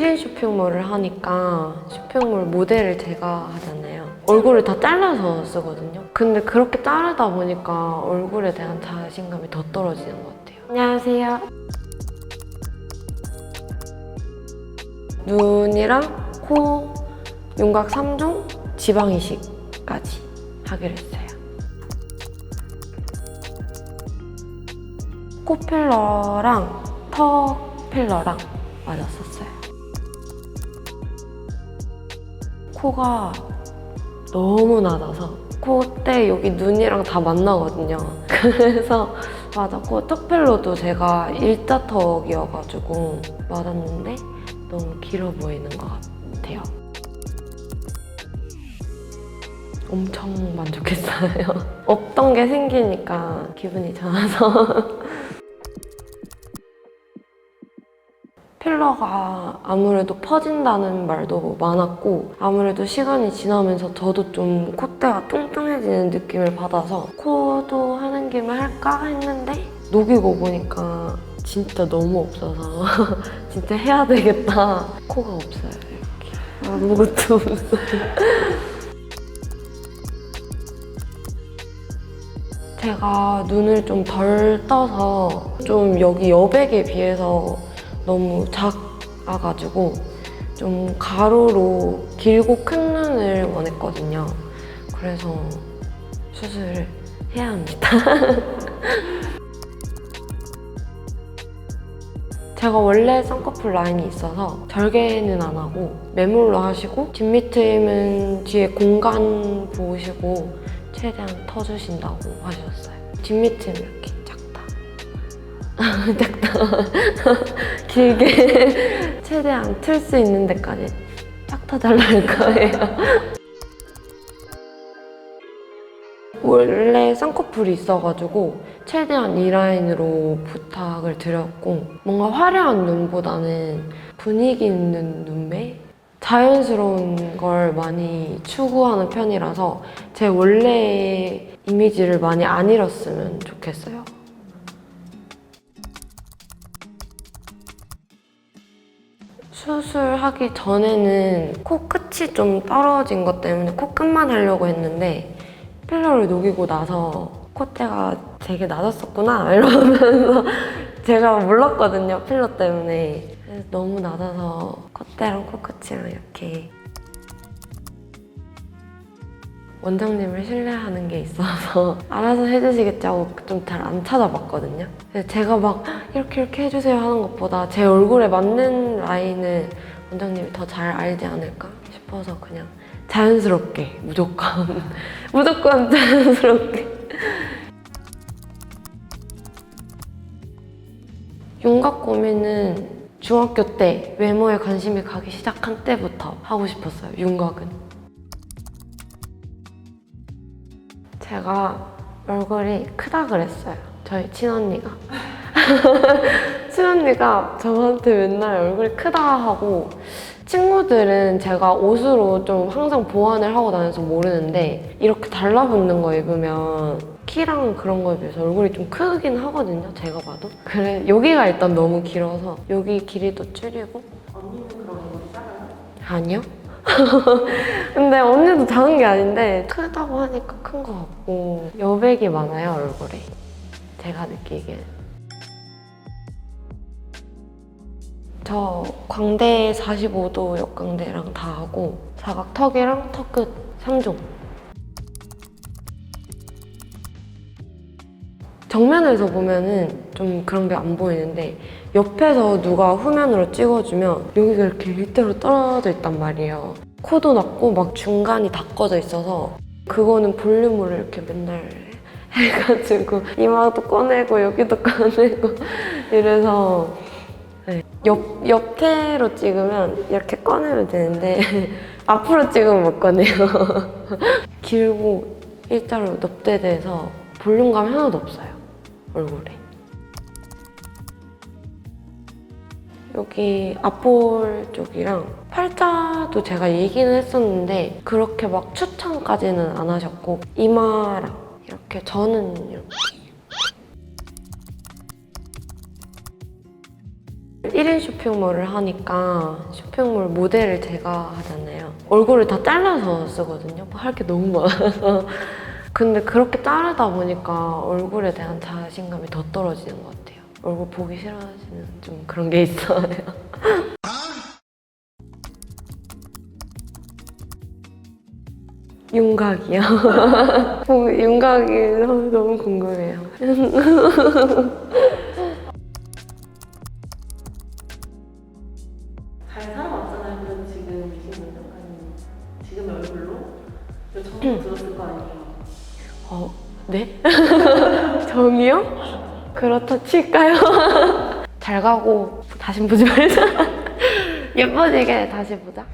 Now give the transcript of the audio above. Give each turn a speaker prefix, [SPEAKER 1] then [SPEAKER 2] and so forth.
[SPEAKER 1] 1인 쇼핑몰을 하니까 쇼핑몰 모델을 제가 하잖아요. 얼굴을 다 잘라서 쓰거든요. 근데 그렇게 자르다 보니까 얼굴에 대한 자신감이 더 떨어지는 것 같아요. 안녕하세요. 눈이랑 코, 윤곽 3종, 지방 이식까지 하기로 했어요. 코 필러랑 턱 필러랑 맞았었어요. 코가 너무 낮아서 콧대 여기 눈이랑 다 만나거든요. 그래서 맞았고 턱 필러도 제가 일자턱이어가지고 맞았는데 너무 길어 보이는 것 같아요. 엄청 만족했어요. 없던 게 생기니까 기분이 좋아서. 필러가 아무래도 퍼진다는 말도 많았고 아무래도 시간이 지나면서 저도 좀 콧대가 뚱뚱해지는 느낌을 받아서 코도 하는 김에 할까 했는데 녹이고 보니까 진짜 너무 없어서 진짜 해야 되겠다. 코가 없어요 이렇게. 아무것도 없어요. 제가 눈을 좀 덜 떠서 좀 여기 여백에 비해서 너무 작아가지고 좀 가로로 길고 큰 눈을 원했거든요. 그래서 수술을 해야 합니다. 제가 원래 쌍꺼풀 라인이 있어서 절개는 안 하고 매몰로 하시고 뒷밑트임은 뒤에 공간 보시고 최대한 터주신다고 하셨어요. 뒷밑트임 이렇게 작다. 길게 최대한 틀 수 있는 데까지 쫙 터달라 할 거예요. 원래 쌍꺼풀이 있어가지고 최대한 이 라인으로 부탁을 드렸고 뭔가 화려한 눈보다는 분위기 있는 눈매? 자연스러운 걸 많이 추구하는 편이라서 제 원래 이미지를 많이 안 잃었으면 좋겠어요. 수술하기 전에는 코 끝이 좀 떨어진 것 때문에 코 끝만 하려고 했는데 필러를 녹이고 나서 콧대가 되게 낮았었구나 이러면서 제가 몰랐거든요 필러 때문에. 너무 낮아서 콧대랑 코끝이랑 이렇게 원장님을 신뢰하는 게 있어서 알아서 해주시겠지 하고 좀 잘 안 찾아봤거든요. 그래서 제가 막 이렇게 이렇게 해주세요 하는 것보다 제 얼굴에 맞는 라인을 원장님이 더 잘 알지 않을까 싶어서 그냥 자연스럽게 무조건. 무조건 자연스럽게. 윤곽 고민은 중학교 때 외모에 관심이 가기 시작한 때부터 하고 싶었어요 윤곽은 제가 얼굴이 크다 그랬어요. 저희 친언니가. 친언니가 저한테 맨날 얼굴이 크다 하고 친구들은 제가 옷으로 좀 항상 보완을 하고 다녀서 모르는데 이렇게 달라붙는 거 입으면 키랑 그런 거에 비해서 얼굴이 좀 크긴 하거든요. 제가 봐도. 그래 여기가 일단 너무 길어서 여기 길이도 줄이고 언니는 그런 거 작아요? 아니요. 근데 언니도 작은 게 아닌데 크다고 하니까 큰것 같고. 여백이 많아요 얼굴에 제가 느끼기엔. 저 광대 45도 역광대랑 다 하고 사각턱이랑 턱끝 3종. 정면에서 보면은 좀 그런 게 안 보이는데 옆에서 누가 후면으로 찍어주면 여기가 이렇게 일대로 떨어져 있단 말이에요. 코도 낮고 막 중간이 다 꺼져 있어서 그거는 볼륨을 이렇게 맨날 해가지고 이마도 꺼내고 여기도 꺼내고 이래서 네. 옆, 옆태로 찍으면 이렇게 꺼내면 되는데 앞으로 찍으면 못 꺼내요. 길고 일자로 넙대대서 볼륨감이 하나도 없어요. 얼굴에. 여기 앞볼 쪽이랑 팔자도 제가 얘기는 했었는데 그렇게 막 추천까지는 안 하셨고 이마랑 이렇게 저는 이렇게 1인 쇼핑몰을 하니까 쇼핑몰 모델을 제가 하잖아요. 얼굴을 다 잘라서 쓰거든요. 할 게 너무 많아서. 근데 그렇게 자르다 보니까 얼굴에 대한 자신감이 더 떨어지는 것 같아요. 얼굴 보기 싫어하시는 좀 그런 게 있어요. 윤곽이요. 뭐 윤곽이 너무 궁금해요.
[SPEAKER 2] 잘 살아왔잖아요. 지금 지금 지금의 얼굴로 처음 들었을 거 아니에요.
[SPEAKER 1] 어, 네? 정이요? 그렇다 칠까요? 잘 가고 다시 보지 말자. 예뻐지게 다시 보자.